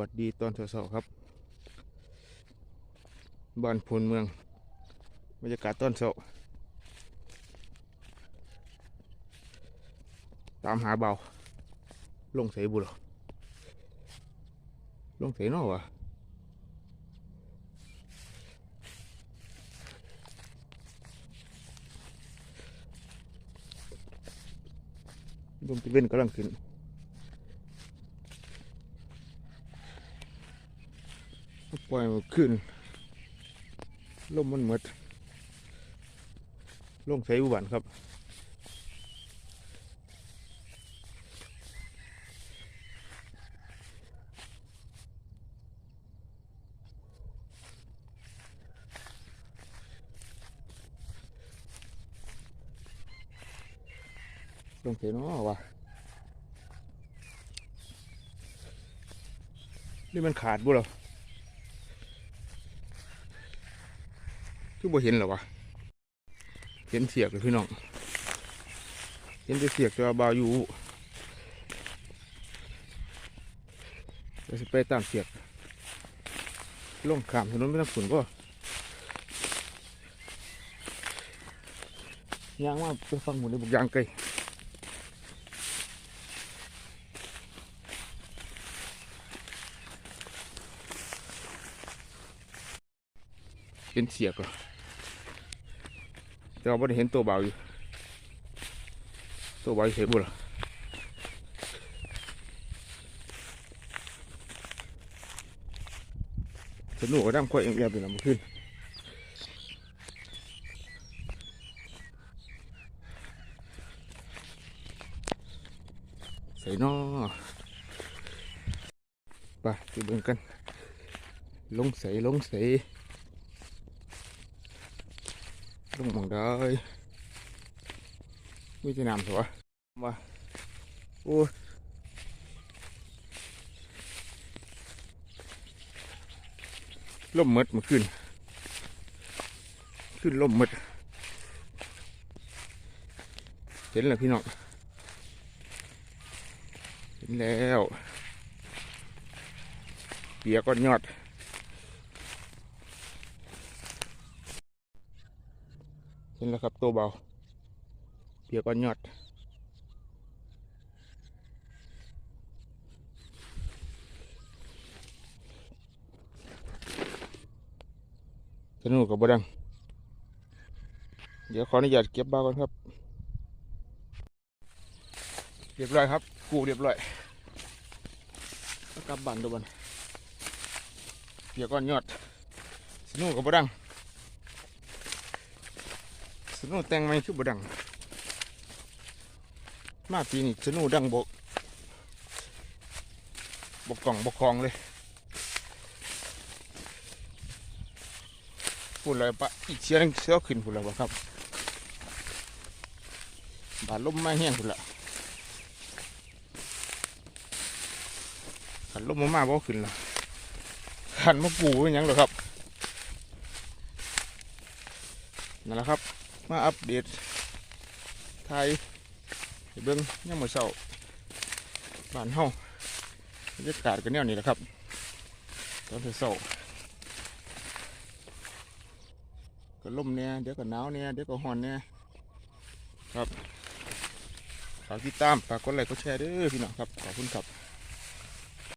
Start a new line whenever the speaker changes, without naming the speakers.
วัสดีตอนเช้าๆครับบ้านพลเมืองบรรยากาศตอนเช้าตามหาเบาลงใส่บุหรอลงใส่นอวะลมตะเวนกำลังขึ้น ปล่อยมันขึ้นลมมันหมดลงใส่อุบันครับลงใส่เนาะวะนี่มันขาดบุหรอ คือบ่เห็นหรอวะเห็นเสียกเลยพี่น้องเห็นแต่เสียกแตัวบาอยู่จะไปตามเสียกลงขามถนนไม่ต้องฝุ่นก็ยางว่าไปฟังหมุนในบุกยางไกลเห็นเสียกเหรอ แต่ว่าไม่ได้เห็นตัวเบาอยู่ตัวเบาเสียบุหรอสนุกก็ดั้งควายเองแอบอยู่นะเมื่อคืนใส่นอไปไปเบิ่งกันลงใส่ลงใส่ ลงหมองได้มีที่น้ำสัวมาโอ้ล่มหมดมาขึ้น ขึ้นล่มหมดเห็นแล้วพี่น้องเห็นแล้วเปียกก้อนยอด ห็นแล้วครับตัวเบาเปียกอ่อนยอดสนุกกับบดัง เดี๋ยวขออนุญาตเก็บบ้าก่อนครับ เรียบร้อยครับกูเรียบร้อยกลับบ้านตัวบันเปียกอ่อนยอดสนุกกับบดัง สนุแต่งไม่คือบดัง มาปีนี้สนุดังบกบกกล่องบกคลองเลยพูดอะไรปะอีกเสียงเสียขึ้นพูดแล้วครับบาดลมมาแห้งพูดละขันลมมามาบ่ขึ้นละขันมาปูเป็นหยังหรอครับนั่นแหละครับ มาอัปเดตไทยเบิ้งยังมือเศร้าบ้านเฮาบรรยากาศกันแนวนี้แหละครับ ตอนเช้าก็ลมเนี่ยเดี๋ยวก็หนาวเนี่ยเดี๋ยวก็ฮ้อนเนี่ยครับฝากติดตามฝากกดไลค์กดแชร์ด้อพี่น้องครับขอบคุณครับ